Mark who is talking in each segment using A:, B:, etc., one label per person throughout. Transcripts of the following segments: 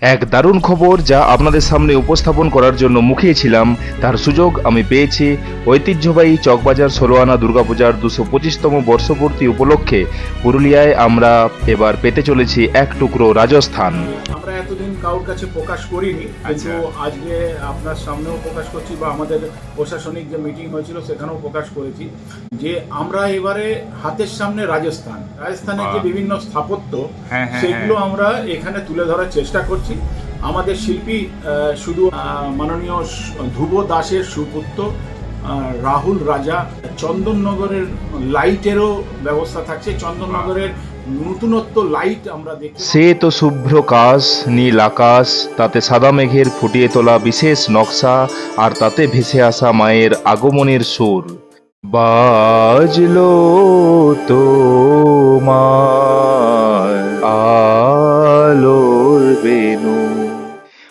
A: এক দারুণ খবর যা আপনাদের সামনে উপস্থাপন করার জন্য মুখিয়েছিলাম। তার সুযোগ আমি পেয়েছি ঐতিহ্যবাহী চকবাজার ষোলোয়ানা দুর্গাপূজার দুশো পঁচিশতম বর্ষপূর্তি উপলক্ষে। পুরুলিয়ায় আমরা এবার পেতে চলেছি এক টুকরো রাজস্থান।
B: এতদিন কারোর কাছে প্রকাশ করিনি কিন্তু আজকে আপনার সামনেও প্রকাশ করছি বা আমাদের প্রশাসনিক যে মিটিং হয়েছিল সেখানেও প্রকাশ করেছি যে আমরা এবারে হাতের সামনে রাজস্থান। রাজস্থানের যে বিভিন্ন স্থাপত্য
A: হ্যাঁ, হ্যাঁ,
B: সেগুলো আমরা এখানে তুলে ধরার চেষ্টা করছি। আমাদের শিল্পী শুধু মাননীয় ধ্রুব দাসের সুপুত্র রাহুল রাজা চন্দননগরের লাইটেরও ব্যবস্থা থাকছে। চন্দননগরের নতুনত্ব লাইট আমরা দেখি
A: সে তো শুভ্র কাশ, নীল আকাশ, তাতে সাদা মেঘের ফুটিয়ে তোলা বিশেষ নকশা, আর তাতে ভেসে আসা মায়ের আগমনের সুর। বাজলো তোমার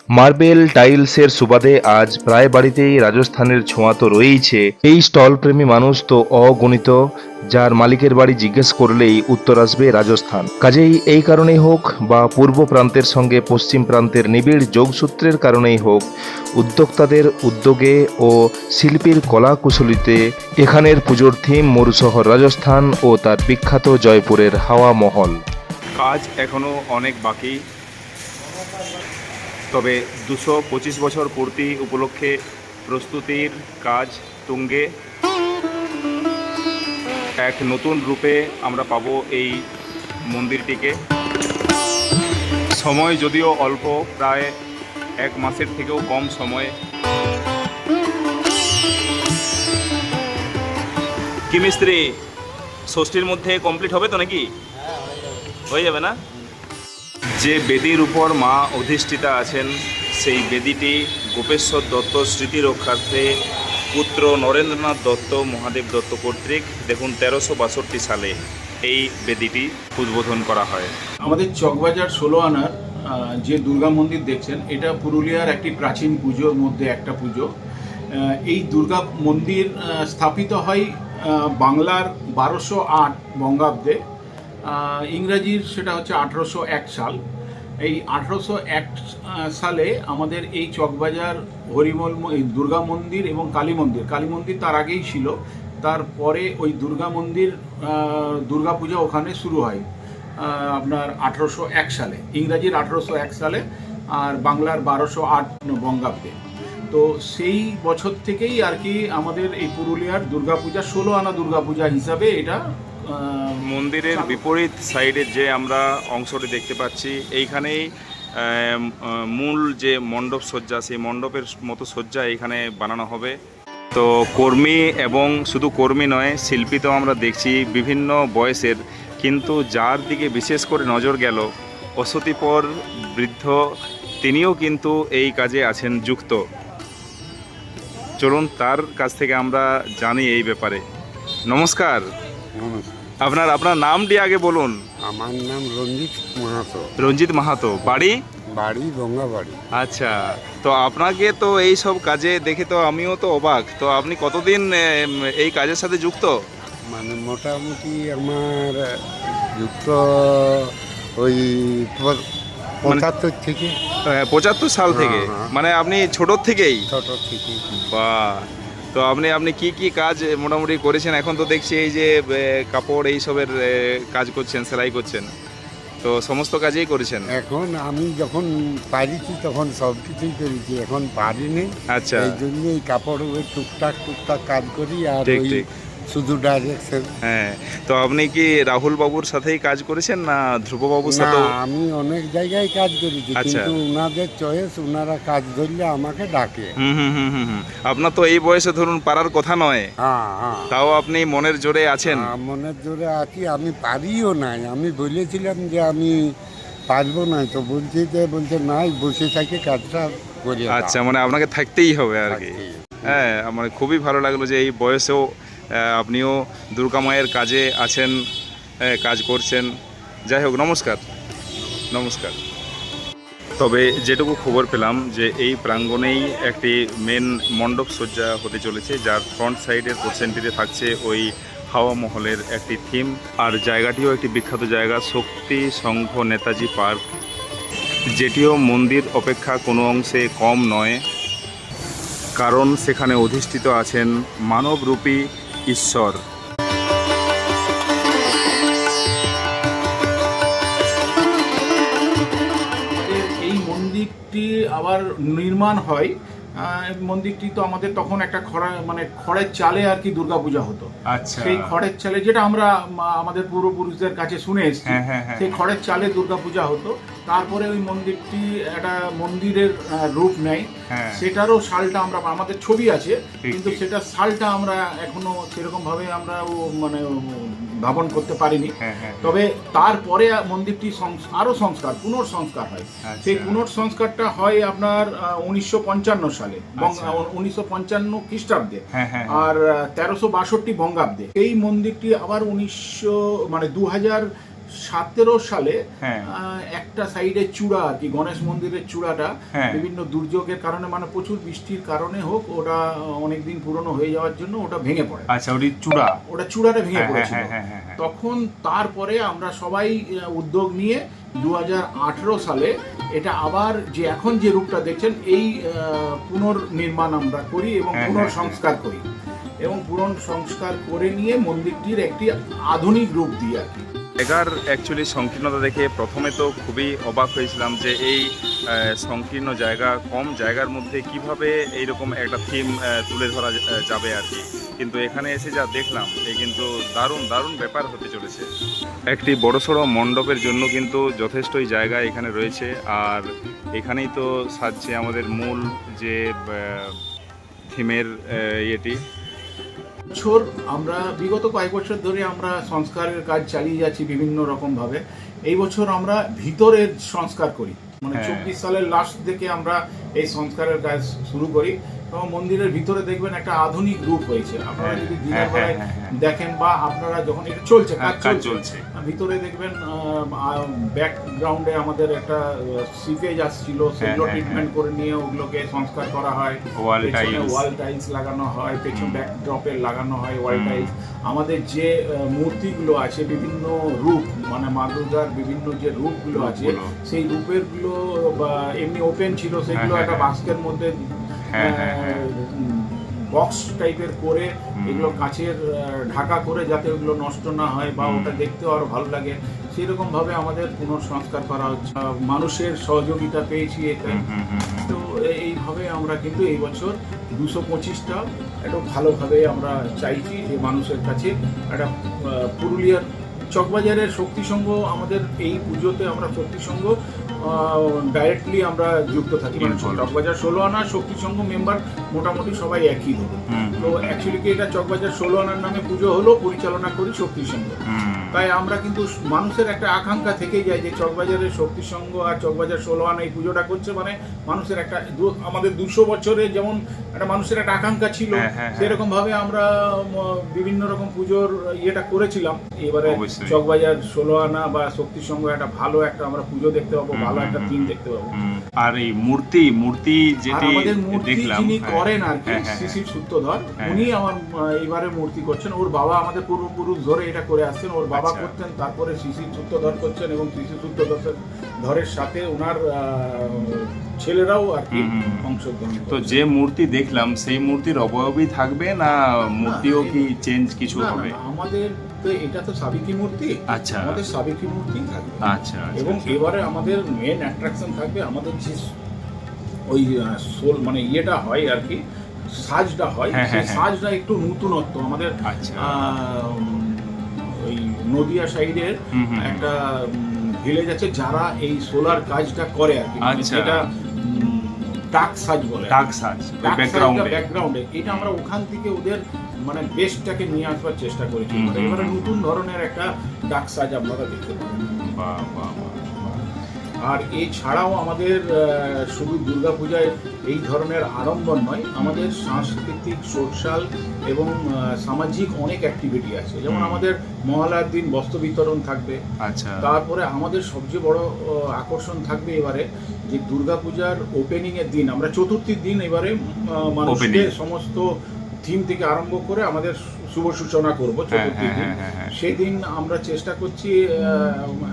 A: মার্বেল টাইলসের সুবাদে আজ প্রায় বাড়িতেই রাজস্থানের ছোঁয়া তো রয়েইছে। এই স্টল প্রেমী মানুষ তো অগণিত, যার মালিকের বাড়ি জিজ্ঞেস করলেই উত্তর আসবে রাজস্থান। কাজেই এই কারণেই হোক বা পূর্ব প্রান্তের সঙ্গে পশ্চিম প্রান্তের নিবিড় যোগসূত্রের কারণেই হোক, উদ্যোক্তাদের উদ্যোগে ও শিল্পীর কলা কুশলীতে এখানের পুজোর থিম মরুশহর রাজস্থান ও তার বিখ্যাত জয়পুরের হাওয়া মহল।
C: কাজ এখনও অনেক বাকি। তবে দুশো পঁচিশ বছর পূর্তি উপলক্ষে প্রস্তুতির কাজ তুঙ্গে। এক নতুন রূপে আমরা পাব এই মন্দিরটিকে। সময় যদিও অল্প প্রায় এক মাসের থেকেও কম সময়ে। কি মিস্ত্রি? ষষ্ঠীর মধ্যে কমপ্লিট হবে তো নাকি? হয়ে যাবে না? যে বেদির উপর মা অধিষ্ঠিতা আছেন, সেই বেদিটি গোপেশ্বর দত্ত স্মৃতি রক্ষার্থে পুত্র নরেন্দ্রনাথ দত্ত মহাদেব দত্ত কর্তৃক, দেখুন, তেরোশো বাষট্টি সালে এই বেদিটি উদ্বোধন করা হয়।
B: আমাদের চকবাজার ষোলো আনার যে দুর্গা মন্দির দেখছেন, এটা পুরুলিয়ার একটি প্রাচীন পুজোর মধ্যে একটা পুজো। এই দুর্গা মন্দির স্থাপিত হয় বাংলার বারোশো আট বঙ্গাব্দে। ইংরাজির সেটা হচ্ছে আঠেরোশো এক সাল। এই আঠেরোশো এক সালে আমাদের এই চকবাজার, হরিমল দুর্গা মন্দির এবং কালী মন্দির। কালী মন্দির তার আগেই ছিল। তারপরে ওই দুর্গা মন্দির দুর্গা পূজা ওখানে শুরু হয় আপনার আঠেরোশো এক সালে। ইংরাজির আঠেরোশো এক সালে আর বাংলার বারোশো আট বঙ্গাব্দে। তো সেই বছর থেকেই আর কি আমাদের এই পুরুলিয়ার দুর্গাপূজা ষোলো আনা দুর্গাপূজা হিসাবে এটা
C: মন্দিরের বিপরীত সাইডে যে আমরা অংশটি দেখতে পাচ্ছি এইখানেই মূল যে মণ্ডপ সজ্জা, সেই মণ্ডপের মতো সজ্জা এখানে বানানো হবে। তো কর্মী এবং শুধু কর্মী নয়, শিল্পী তো আমরা দেখছি বিভিন্ন বয়সের, কিন্তু যার দিকে বিশেষ করে নজর গেল, অসতিপর বৃদ্ধ, তিনিও কিন্তু এই কাজে আছেন যুক্ত। চলুন তার কাছ থেকে আমরা জানি এই ব্যাপারে। নমস্কার। আপনার আপনার নামটি আগে বলুন।
D: আমার নাম রঞ্জিত মাহাতো।
C: রঞ্জিত মাহাতো। বাড়ি?
D: বাড়ি গঙ্গাবাড়ি।
C: আচ্ছা তো আপনাকে তো এই সব কাজে দেখে তো আমিও তো অবাক। তো আপনি কতদিন এম, এই কাজের সাথে যুক্ত?
D: মানে মোটামুটি আমার যুক্ত ওই প- পঁচাত্তর থেকে।
C: পঁচাত্তর সাল থেকে।
D: হ্যাঁ, হ্যাঁ।
C: মানে আপনি ছোটোর থেকেই?
D: ছোট থেকে
C: বা তো আপনি আপনি কি কি কাজ মোটামুটি করেছেন? এখন তো দেখছি এই যে কাপড় এইসবের কাজ করছেন সেলাই করছেন। তো সমস্ত কাজেই করেছেন?
D: এখন আমি যখন পারিছি তখন সব কিছুই করেছি এখন পারিনি।
C: আচ্ছা।
D: এই জন্য এই কাপড় ওই টুকটাক টুকটাক কাজ করি আর
C: ঠিক, ঠিক।
D: শুধু ডাইরেকশন
C: হ্যাঁ তো আপনি কি রাহুল বাবুর সাথেই কাজ করেছেন না ধ্রুব বাবুর
D: না
C: সাথেও
D: আমি অনেক জায়গায় কাজ করেছি
C: আচ্ছা।
D: কিন্তু ওনাদের চয়েস ওনারা কাজ ধরলে আমাকে ডাকে।
C: হুম হুম হুম। আপনার তো এই বয়সে ধরুন পারার কথা নয়।
D: হ্যাঁ হ্যাঁ।
C: তাও আপনি মনের জোরে আছেন?
D: মনের জোরে আছি আমি পারিও নাই। আমি বলেছিলাম যে আমি পারব না তো বলছি যে বলছে নাই বসে থাকে কাজটা করে।
C: আচ্ছা মানে আপনাকে থাকতেই হবে আর কি। হ্যাঁ আমার খুবই ভালো লাগল যে এই বয়সেও আপনিও দুর্গা মায়ের কাজে আছেন কাজ করছেন। যাই হোক, নমস্কার। নমস্কার। তবে যেটুকু খবর পেলাম যে এই প্রাঙ্গণেই একটি মেন মণ্ডপ সজ্জা হতে চলেছে, যার ফ্রন্ট সাইডের পোর্শনটিতে থাকছে ওই হাওয়া মহলের একটি থিম আর জায়গাটিও একটি বিখ্যাত জায়গা, শক্তি সংঘ নেতাজি পার্ক। যেটিও মন্দির অপেক্ষা কোনো অংশে কম নয়, কারণ সেখানে অধিষ্ঠিত আছেন মানবরূপী ঈশ্বর।
B: এই মন্দিরটি আবার নির্মাণ হয়। মন্দিরটি তো আমাদের তখন একটা খড়া মানে খড়ের চালে আর কি দুর্গাপূজা হতো।
C: আচ্ছা।
B: সেই খড়ের চালে যেটা আমরা আমাদের পূর্বপুরুষদের কাছে শুনে এসেছি
C: হ্যাঁ, হ্যাঁ, হ্যাঁ,
B: সেই। খড়ের চালে দুর্গাপূজা হতো। তারপরে ওই মন্দিরটি একটা মন্দিরের রূপ নেয়
C: হ্যাঁ।
B: সেটারও সালটা আমরা আমাদের ছবি আছে কিন্তু। সেটা সালটা আমরা এখনও সেরকম ভাবে আমরা ও মানে ধাবন করতে পারিনি
C: হ্যাঁ হ্যাঁ
B: তবে তারপরে মন্দিরটি আরও সংস্কার পুনর্সংস্কার হয়
C: আচ্ছা।
B: সেই পুনর্সংস্কারটা হয় আপনার উনিশশো পঞ্চান্ন সালে
C: আচ্ছা।
B: উনিশশো পঞ্চান্ন খ্রিস্টাব্দে আর তেরোশো বাষট্টি বঙ্গাব্দে এই মন্দিরটি আবার উনিশশো মানে দু হাজার সতেরো সালে
C: হ্যাঁ।
B: একটা সাইডে চূড়া আর কি গণেশ মন্দিরের চূড়াটা
C: হ্যাঁ।
B: বিভিন্ন দুর্যোগের কারণে মানে প্রচুর বৃষ্টির কারণে হোক ওটা অনেকদিন পুরনো হয়ে যাওয়ার জন্য ওটা ভেঙে পড়ে
C: আচ্ছা ওটি চূড়া
B: ওটা চূড়াটা ভেঙে
C: হ্যাঁ,
B: পড়েছিল। তখন তারপরে আমরা সবাই উদ্যোগ নিয়ে দু হাজার আঠারো সালে এটা আবার যে এখন যে রূপটা দেখছেন এই পুনর্নির্মাণ আমরা করি এবং পুনর্সংস্কার করি এবং পুনর্সংস্কার করে নিয়ে মন্দিরটির একটি আধুনিক রূপ দিই আর কি
C: জায়গার অ্যাকচুয়ালি সংকীর্ণতা দেখে প্রথমে তো খুবই অবাক হয়েছিলাম যে এই সংকীর্ণ জায়গা, কম জায়গার মধ্যে কীভাবে এইরকম একটা থিম তুলে ধরা যাবে আর কি। কিন্তু এখানে এসে যা দেখলাম এই কিন্তু দারুণ দারুণ ব্যাপার হতে চলেছে। একটি বড়সড় মণ্ডপের জন্য কিন্তু যথেষ্টই জায়গা এখানে রয়েছে। আর এখানেই তো সাজছে আমাদের মূল যে থিমের ইয়েটি
B: বছর আমরা, বিগত কয়েক বছর ধরে আমরা সংস্কারের কাজ চালিয়ে যাচ্ছি বিভিন্ন রকমভাবে এই বছর আমরা ভিতরের সংস্কার করি। মানে
C: হ্যাঁ।
B: চব্বিশ সালের লাস্ট থেকে আমরা এই সংস্কারের কাজ শুরু করি এবং মন্দিরের ভিতরে দেখবেন একটা আধুনিক রূপ হয়েছে আপনারা
C: হ্যাঁ,
B: যদি
C: হ্যাঁ,
B: দিনের বেলায়। দেখেন বা আপনারা যখন এটা চলছে কাজ চলছে ভিতরে দেখবেন ব্যাকগ্রাউন্ডে আমাদের একটা সিপেজ আসছিল সেগুলো ট্রিটমেন্ট করে নিয়ে ওগুলোকে সংস্কার করা হয়। ওয়াল টাইলস লাগানো হয় পেছন। ব্যাকড্রপে লাগানো হয় ওয়াল টাইলস আমাদের যে মূর্তিগুলো আছে বিভিন্ন রূপ মানে মা দুর্গার বিভিন্ন যে রূপগুলো আছে সেই রূপেরগুলো বা এমনি ওপেন ছিল সেগুলো
C: হ্যাঁ,
B: একটা
C: হ্যাঁ।
B: বাস্কের মধ্যে
C: হ্যাঁ, হ্যাঁ, হ্যাঁ।
B: বক্স টাইপের করে এগুলো আহ, ঢাকা করে যাতে ওগুলো নষ্ট না হয় বা ওটা দেখতেও আরও ভালো লাগে সেই রকম ভাবে আমাদের পুনঃসংস্কার করা হচ্ছে মানুষের সহযোগিতা পেয়েছি
C: হুম।
B: তো এইভাবে আমরা কিন্তু এই বছর দুশো পঁচিশটা একটু ভালোভাবে আমরা চাইছি যে মানুষের কাছে একটা পুরুলিয়ার চকবাজারের শক্তি সংঘ আমাদের এই পুজোতে আমরা শক্তি সংঘ ডাইরেক্টলি আমরা যুক্ত থাকি। মানে চকবাজার ষোলো আনা শক্তি সংঘ মেম্বার মোটামুটি সবাই একই। ধরুন তো অ্যাকচুয়ালি কি এটা চকবাজার ষোলো আনার নামে পুজো হলো পরিচালনা করি শক্তি সংঘ। তাই আমরা কিন্তু মানুষের একটা আকাঙ্ক্ষা থেকেই যায় যে চকবাজারের শক্তি সংঘ আর চকবাজার ষোলো আনা এই পুজোটা করছে মানে মানুষের একটা আমাদের দুশো বছরে যেমন একটা মানুষের একটা আকাঙ্ক্ষা ছিল
C: হ্যাঁ, হ্যাঁ, হ্যাঁ।
B: সেরকম ভাবে আমরা বিভিন্ন রকম পুজোর ইয়েটা করেছিলাম এবারে চকবাজার ষোলো আনা বা শক্তি সংঘ একটা ভালো একটা আমরা পুজো দেখতে পাবো ভালো একটা থিম দেখতে পাবো
C: আর এই মূর্তি মূর্তি যেটি দেখলাম
B: যিনি। করেন আর কি শিশির সূত্রধর। উনি আমার এবারে মূর্তি করছেন ওর বাবা আমাদের পূর্বপুরুষ ধরে এটা করে আসছেন ওর বাবা
C: আচ্ছা।
B: করতেন তারপরে শিশির সূত্রধর করছেন এবং শিশির সূত্রধর ধরের সাথে ওনার ছেলেরাও আর কি। অংশগ্রহণ
C: তো যে মূর্তি দেখলাম সেই মূর্তির অবয়বই থাকবে না মূর্তিও কি চেঞ্জ কিছু হবে
B: আমাদের তো এটা তো সাবিকি মূর্তি
C: আচ্ছা
B: আমাদের সাবিকি মূর্তি থাকবে
C: আচ্ছা আচ্ছা,
B: এবং
C: আচ্ছা।
B: এবারে আমাদের মেন অ্যাট্রাকশন থাকবে আমাদের যে ওই সোল মানে ইয়েটা হয় আর কি সাজটা হয়
C: হ্যাঁ,
B: সেই
C: হ্যাঁ, হ্যাঁ।
B: সাজটা একটু নতুনত্ব আমাদের
C: আচ্ছা
B: ওই নদিয়া সাইডের। একটা ভিলেজ আছে যারা এই সোলার কাজটা করে আর কি। মানে
C: আচ্ছা।
B: ডাক সাজ বলে।
C: ডাক সাজ ব্যাকগ্রাউন্ডে
B: ব্যাকগ্রাউন্ডে এটা আমরা ওখান থেকে ওদের মানে বেস্টটাকে নিয়ে আসবার চেষ্টা করেছি। এবারে নতুন ধরনের একটা ডাক সাজ আপনারা দেখতে পাবেন। আর এছাড়াও আমাদের শুধু দুর্গাপূজায় এই ধরনের আড়ম্বর নয় আমাদের সাংস্কৃতিক সোশ্যাল এবং সামাজিক অনেক অ্যাক্টিভিটি আছে। যেমন আমাদের মহালয়ার দিন বস্ত্র বিতরণ থাকবে।
C: আচ্ছা।
B: তারপরে আমাদের সবচেয়ে বড় আকর্ষণ থাকবে এবারে যে দুর্গাপূজার ওপেনিং এর দিন। আমরা চতুর্থীর দিন এবারে মানুষকে সমস্ত থিম থেকে আরম্ভ করে আমাদের শুভ সূচনা করব
C: হ্যাঁ
B: চতুর্থীর
C: হ্যাঁ
B: দিন।
C: হ্যাঁ হ্যাঁ। হ্যাঁ
B: সেদিন আমরা চেষ্টা করছি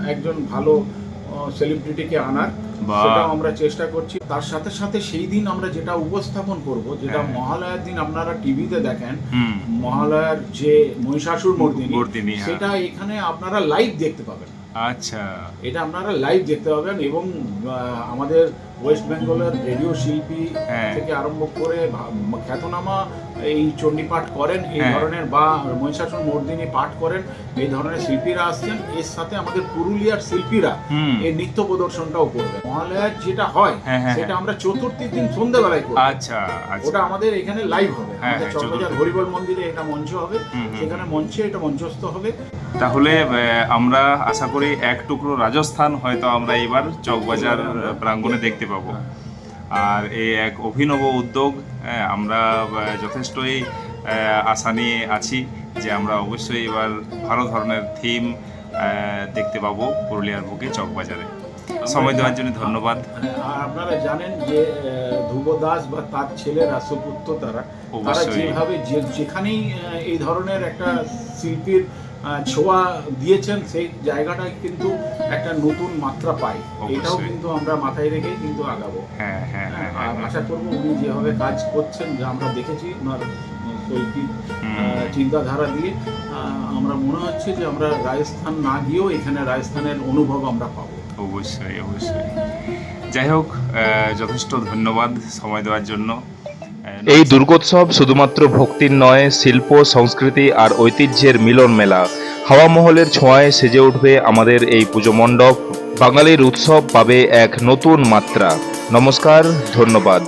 B: একজন ভালো সেলিব্রিটিকে আনার। সেটাও আমরা চেষ্টা করছি তার সাথে সাথে সেই দিন আমরা যেটা উপস্থাপন করব যেটা
C: হ্যাঁ।
B: মহালয়ার দিন আপনারা টিভিতে দেখেন মহালয়ার যে মহিষাসুর মর্দিনী
C: হ্যাঁ।
B: সেটা এখানে আপনারা লাইভ দেখতে পাবেন
C: আচ্ছা
B: এটা আপনারা লাইভ দেখতে পাবেন এবং আমাদের ওয়েস্ট বেঙ্গলের রেডিও শিল্পী
C: হ্যাঁ।
B: থেকে আরম্ভ করে খ্যাতনামা এই চণ্ডী পাঠ করেন এই
C: হ্যাঁ।
B: ধরনের বা মহিষাসুর মর্দিনী পাঠ করেন এই ধরনের শিল্পীরা আসছেন। এর সাথে আমাদের পুরুলিয়ার শিল্পীরা এই নৃত্য প্রদর্শনটাও করবে মহালয়ার যেটা হয়
C: হ্যাঁ, হ্যাঁ,
B: সেটা। আমরা চতুর্থীর দিন সন্ধ্যেবেলায় করব।
C: আচ্ছা আচ্ছা।
B: ওটা আমাদের এখানে লাইভ হবে।
C: হ্যাঁ,
B: আমাদের চকবাজার হরিবল মন্দিরে এটা মঞ্চ হবে। সেখানে মঞ্চে এটা মঞ্চস্থ হবে।
C: তাহলে আমরা আশা করি এক টুকরো রাজস্থান হয়তো আমরা এবার চকবাজার প্রাঙ্গণে দেখতে পাবো। আর এই এক অভিনব উদ্যোগ আমরা যথেষ্টই আশা নিয়ে আছি যে আমরা অবশ্যই এবার ভালো ধরনের থিম দেখতে পাবো পুরুলিয়ার বুকে চকবাজারে সময় দেওয়ার জন্য ধন্যবাদ
B: হ্যাঁ, আপনারা জানেন যে ধ্রুব দাস বা তার ছেলেরা সুপুত্র তারা তারা। যেভাবে যেখানেই এই ধরনের একটা শিল্পীর ছোঁয়া দিয়েছেন সেই জায়গাটায় কিন্তু একটা নতুন মাত্রা পায় এটাও কিন্তু আমরা মাথায় রেখেই কিন্তু আগাবো।
C: হ্যাঁ হ্যাঁ হ্যাঁ
B: আর আশা করব উনি যেভাবে কাজ করছেন যা আমরা দেখেছি ওনার শৈল্পিক চিন্তাধারা দিয়ে আমরা মনে হচ্ছে যে আমরা রাজস্থান না গিয়েও এখানে রাজস্থানের অনুভব আমরা পাবো।
C: অবশ্যই অবশ্যই। যাই হোক যথেষ্ট ধন্যবাদ সময় দেওয়ার জন্য।
A: এই দুর্গোৎসব শুধুমাত্র ভক্তির নয়, শিল্প, সংস্কৃতি আর ঐতিহ্যের মিলন মেলা। হাওয়া মহলের ছোঁয়ায় সেজে উঠবে আমাদের এই পুজো মণ্ডপ। বাঙালির উৎসব পাবে এক নতুন মাত্রা। নমস্কার, ধন্যবাদ।